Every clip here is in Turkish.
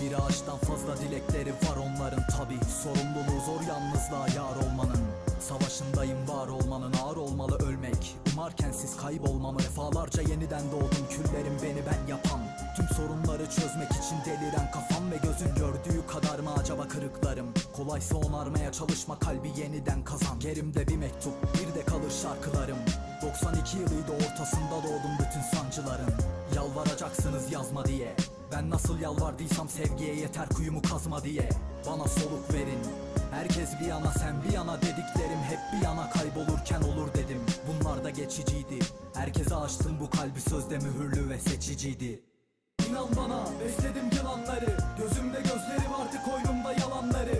Bir ağaçtan fazla dilekleri var onların tabi. Sorumluluğu zor yalnızlığa yar olmanın. Savaşındayım var olmanın ağır olmalı ölmek. Umarken siz kaybolmamı defalarca yeniden doğdum. Küllerim beni ben yapan. Tüm sorunları çözmek için deliren kafam Kolaysa onarmaya çalışma kalbi yeniden kazan. Gerimde bir mektup bir de kalır şarkılarım. 92 yılıydı ortasında doğdum bütün sancıların Yalvaracaksınız yazma diye. Ben nasıl yalvardıysam sevgiye yeter kuyumu kazma diye. Bana soluk verin. Herkes bir yana sen bir yana dediklerim hep bir yana. Kaybolurken olur dedim. Bunlar da geçiciydi. Herkese açtım bu kalbi sözde mühürlü ve seçiciydi. İnan bana besledim yılanları. Gözümde gözleri vardı koynumda yalanları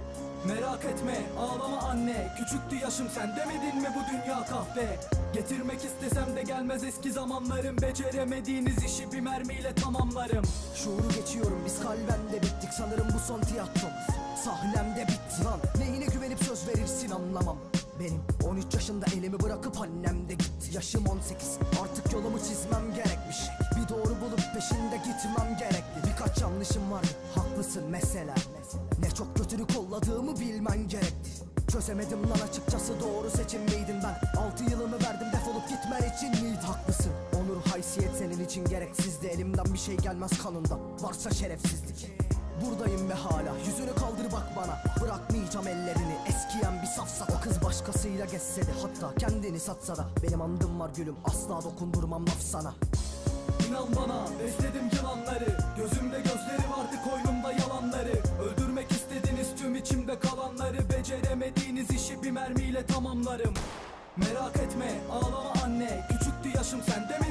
Merak etme ağlama anne. Küçüktü yaşım sen demedin mi bu dünya kahpe? Getirmek istesem de gelmez eski zamanlarım. Beceremediğiniz işi bir mermiyle tamamlarım. Şuuru geçiyorum biz kalben bittik. Sanırım bu son tiyatro Sahnemde bitti lan. Neyine güvenip söz verirsin anlamam. Benim 13 yaşında elimi bırakıp annem Yaşım 18 artık yolumu çizmem gerekmiş. Bir doğru bulup peşinde gitmem gerekli. Birkaç yanlışım var. Haklısın mesela. Ne çok kötünü kolladığımı bilmen gerekti. Çözemedim lan açıkçası. Doğru seçim miydin ben? 6 yılımı verdim. Defolup gitmen için miydi? Haklısın. Onur haysiyet senin için gereksizdi. Elimden bir şey gelmez kanında Varsa şerefsizlik Buradayım ve hala. Yüzünü kaldır bak bana. Bırakmayacağım ellerini. Eskiyen bir safsata O kız başkasıyla geçse de hatta kendini satsa da. Benim andım var gülüm. Asla dokundurmam laf sana. İnan bana besledim yılanları. Gözümde gözleri vardı koynumda yalanları. Öldürmek istediniz tüm içimde kalanları. Beceremediğiniz işi bir mermiyle tamamlarım. Merak etme ağlama anne. Küçüktü yaşım sen demedin mi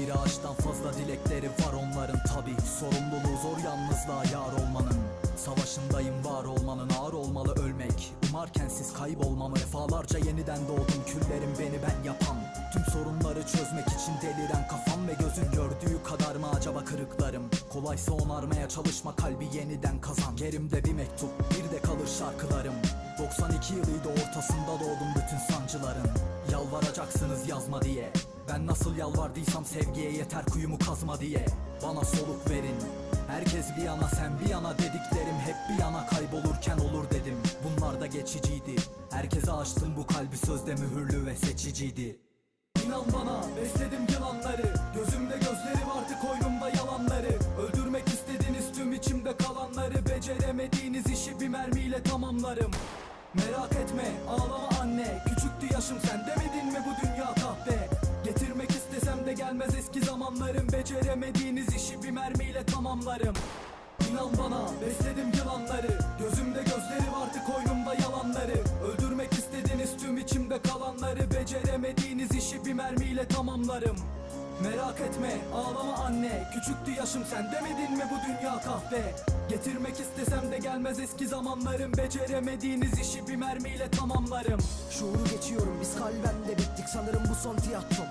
Bir ağaçtan fazla dilekleri var onların tabi Sorumluluğu zor yalnızlığa yar olmanın. Savaşındayım var olmanın ağır olmalı ölmek. Umarken siz kaybolmamı defalarca yeniden doğdum. Küllerim beni ben yapan. Tüm sorunları çözmek için deliren kafam ve gözün gördüğü kadar mı acaba kırıklarım? Kolaysa onarmaya çalışma kalbi yeniden kazan. Gerimde bir mektup bir de kalır şarkılarım. 92 yılıydı ortasında doğdum bütün sancıların. Yalvaracaksınız yazma diye ben nasıl yalvardıysam sevgiye yeter kuyumu kazma diye. Bana soluk verin. Herkes bir yana sen bir yana dediklerim hep bir yana kaybolurken olur dedim. Bunlar da geçiciydi. Herkese açtım bu kalbi sözde mühürlü ve seçiciydi. İnan bana besledim yılanları. Gözümde gözleri vardı koynumda yalanları. Öldürmek istediniz tüm içimde kalanları. Beceremediğiniz işi bir mermiyle tamamlarım. Merak etme ağlama anne. Küçüktü yaşım sen demedin mi bu dünya kahpe Getirmek istesem de gelmez eski zamanlarım. Beceremediğiniz işi bir mermiyle tamamlarım. İnan bana besledim Etme. Ağlama anne Küçüktü yaşım sen. Demedin mi bu dünya kahpe? Getirmek istesem de gelmez eski zamanlarım. Beceremediğiniz işi bir mermiyle tamamlarım. Şuuru geçiyorum biz kalben de bittik. Sanırım bu son tiyatro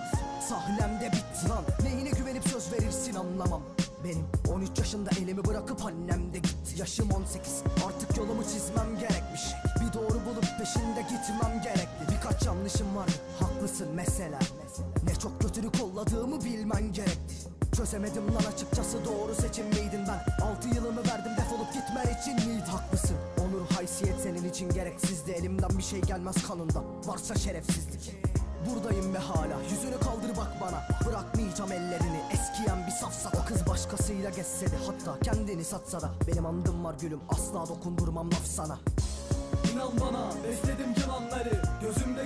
Sahnemde bitti lan. Neyine güvenip söz verirsin anlamam. Benim 13 yaşında elimi bırakıp annem de gitti. Yaşım 18 artık yolumu çizmem gerekmiş. Bir doğru bulup peşinde gitmem gerekli. Birkaç yanlışım var. Haklısın mesela. Ne çok kötülük kolladığımı bilmen gerekti Çözemedim lan açıkçası doğru seçim miydin ben? Altı yılımı verdim defolup gitmen için miydi? Haklısın. Onur haysiyet senin için gereksizdi. Elimden bir şey gelmez kanında varsa şerefsizlik. Buradayım ve hala yüzünü kaldır bak bana. Bırakmayacağım ellerini eskiyen bir safsa O kız başkasıyla geçse de hatta kendini satsa da. Benim andım var gülüm asla dokundurmam laf sana. İnan bana besledim yılanları Gözümde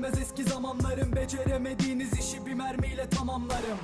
gelmez eski zamanlarım. Beceremediğiniz işi bir mermiyle tamamlarım